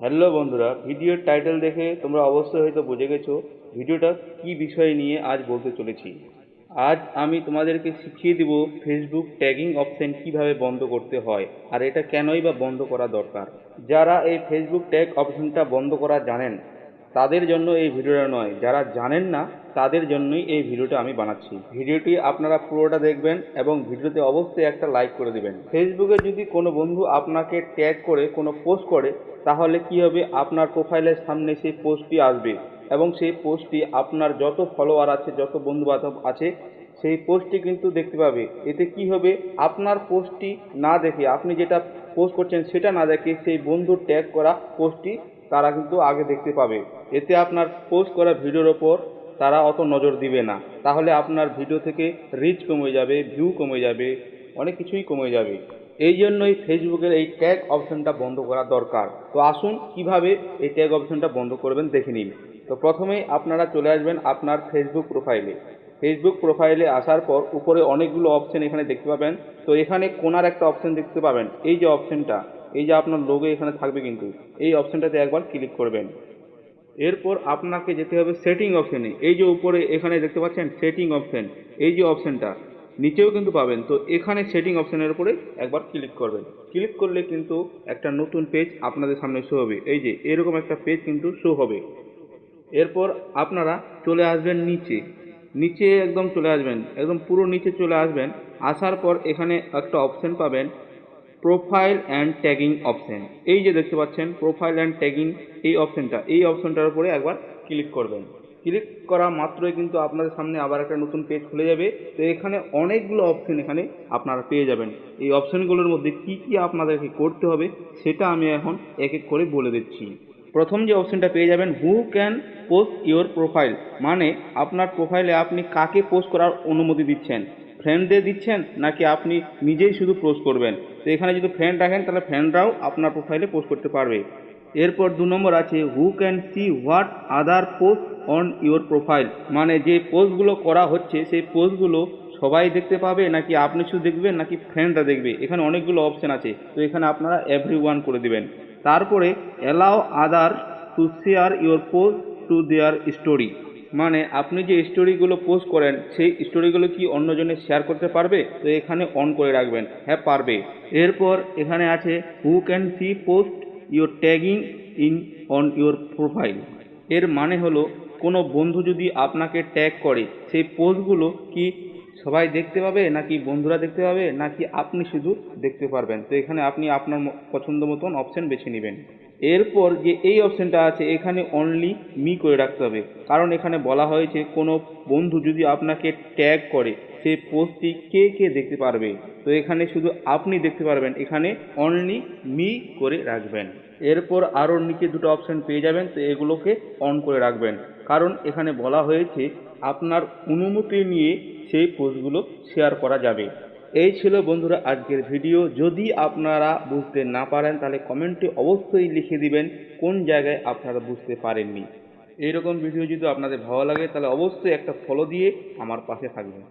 Hello বন্ধুরা, ভিডিওর title দেখে তোমরা অবশ্যই হয়তো বুঝে গেছো ভিডিওটা কি বিষয় নিয়ে আজ বলতে চলেছি। আজ আমি তোমাদেরকে শিখিয়ে দিব ফেসবুক ট্যাগিং অপশন কীভাবে বন্ধ করতে হয় আর এটা কেনই বা বন্ধ করা দরকার। যারা এই ফেসবুক ট্যাগ অপশনটা বন্ধ করা জানেন তাদের জন্য এই ভিডিওটা নয়। যারা জানেন না, তাদের জন্যই এই ভিডিওটা আমি বানাচ্ছি। ভিডিওটি আপনারা পুরোটা দেখবেন এবং ভিডিওতে অবশ্যই একটা লাইক করে দেবেন। ফেসবুকে যদি কোনো বন্ধু আপনাকে ট্যাগ করে, কোনো পোস্ট করে, তাহলে কি হবে? আপনার প্রোফাইলের সামনে সেই পোস্টটি আসবে এবং সেই পোস্টটি আপনার যত ফলোয়ার আছে, যত বন্ধু বান্ধব আছে, সেই পোস্টটি কিন্তু দেখতে পাবে। এতে কি হবে? আপনার পোস্টটি না দেখে, আপনি যেটা পোস্ট করছেন সেটা না দেখে সেই বন্ধুর ট্যাগ করা পোস্টটি তারা কিন্তু আগে দেখতে পাবে। এতে আপনার পোস্ট করা ভিডিওর ওপর তারা অত নজর দিবে না। তাহলে আপনার ভিডিও থেকে রিচ কমে যাবে ভিউ কমে যাবে, অনেক কিছুই কমে যাবে। এই জন্যই ফেসবুকের এই ট্যাগ অপশনটা বন্ধ করা দরকার। তো আসুন কীভাবে এই ট্যাগ অপশনটা বন্ধ করবেন দেখে নিন। তো প্রথমেই আপনারা চলে আসবেন আপনার ফেসবুক প্রোফাইলে ফেসবুক প্রোফাইলে আসার পর উপরে অনেকগুলো অপশন এখানে দেখতে পাবেন। তো এখানে কোনার একটা অপশন দেখতে পাবেন। এই যে অপশনটা এই যে আপনার লোগো এখানে থাকবে কিন্তু। এই অপশনটাতে একবার ক্লিক করবেন। এরপর আপনাকে যেতে হবে সেটিং অপশানে এই যে উপরে এখানে দেখতে পাচ্ছেন সেটিং অপশান এই যে অপশানটা নিচেও কিন্তু পাবেন। তো এখানে সেটিং অপশানের উপরে একবার ক্লিক করবেন। ক্লিক করলে কিন্তু একটা নতুন পেজ আপনাদের সামনে শো হবে। এই যে, এরকম একটা পেজ কিন্তু শো হবে। এরপর আপনারা চলে আসবেন নিচে। নিচে একদম চলে আসবেন, একদম পুরো নিচে চলে আসবেন। আসার পর এখানে একটা অপশন পাবেন প্রোফাইল অ্যান্ড ট্যাগিং অপশন এই যে দেখতে পাচ্ছেন প্রোফাইল অ্যান্ড ট্যাগিং এই অপশনটা এই অপশনটার উপরে একবার ক্লিক করবেন। ক্লিক করা মাত্রই কিন্তু আপনাদের সামনে আবার একটা নতুন পেজ খুলে যাবে। তো এখানে অনেকগুলো অপশন এখানে আপনারা পেয়ে যাবেন। এই অপশনগুলোর মধ্যে কি কি আপনাদেরকে করতে হবে, সেটা আমি এখন এক এক করে বলে দিচ্ছি। প্রথম যে অপশনটা পেয়ে যাবেন who can post your profile মানে আপনার প্রোফাইলে আপনি কাকে পোস্ট করার অনুমতি দিচ্ছেন? ফ্রেন্ডদের দিচ্ছেন, নাকি আপনি নিজেই শুধু পোস্ট করবেন? তো এখানে যদি ফ্রেন্ড রাখেন, তাহলে ফ্রেন্ডরাও আপনার প্রোফাইলে পোস্ট করতে পারবে। এরপর দু নম্বর আছে who can see what other post on your profile মানে যে পোস্টগুলো করা হচ্ছে, সেই পোস্টগুলো সবাই দেখতে পাবে, নাকি আপনি শুধু দেখবেন, নাকি ফ্রেন্ডরা দেখবে? এখানে অনেকগুলো অপশন আছে, তো এখানে আপনারা এভরি ওয়ান করে দিবেন। তারপরে allow other to share your post to their story মানে আপনি যে স্টোরিগুলো পোস্ট করেন, সেই স্টোরিগুলো কি অন্যজনে শেয়ার করতে পারবে? তো এখানে অন করে রাখবেন। হ্যাঁ পারবে। এরপর এখানে আছে who can see post your tagging in on your profile এর মানে হলো, কোনো বন্ধু যদি আপনাকে ট্যাগ করে, সেই পোস্টগুলো কি সবাই দেখতে পাবে? নাকি বন্ধুরা দেখতে পাবে? নাকি আপনি শুধু দেখতে পারবেন? তো এখানে আপনি আপনার পছন্দ মতন অপশন বেছে নেবেন। এরপর যে এই অপশনটা আছে, এখানে অনলি মি করে রাখতে হবে। কারণ এখানে বলা হয়েছে, কোনো বন্ধু যদি আপনাকে ট্যাগ করে সেই পোস্টটি কে কে দেখতে পারবে? তো এখানে শুধু আপনি দেখতে পারবেন। এখানে অনলি মি করে রাখবেন। এরপর আরও নিচে দুটো অপশন পেয়ে যাবেন, তো এগুলোকে অন করে রাখবেন। কারণ এখানে বলা হয়েছে, আপনার অনুমতি নিয়ে সেই পোস্টগুলো শেয়ার করা যাবে। এই ছিল বন্ধুরা আজকের ভিডিও যদি আপনারা বুঝতে না পারেন, তাহলে কমেন্টে অবশ্যই লিখে দিবেন কোন জায়গায় আপনারা বুঝতে পারেননি। এইরকম ভিডিও যদি আপনাদের ভালো লাগে, তাহলে অবশ্যই একটা ফলো দিয়ে আমার পাশে থাকবেন।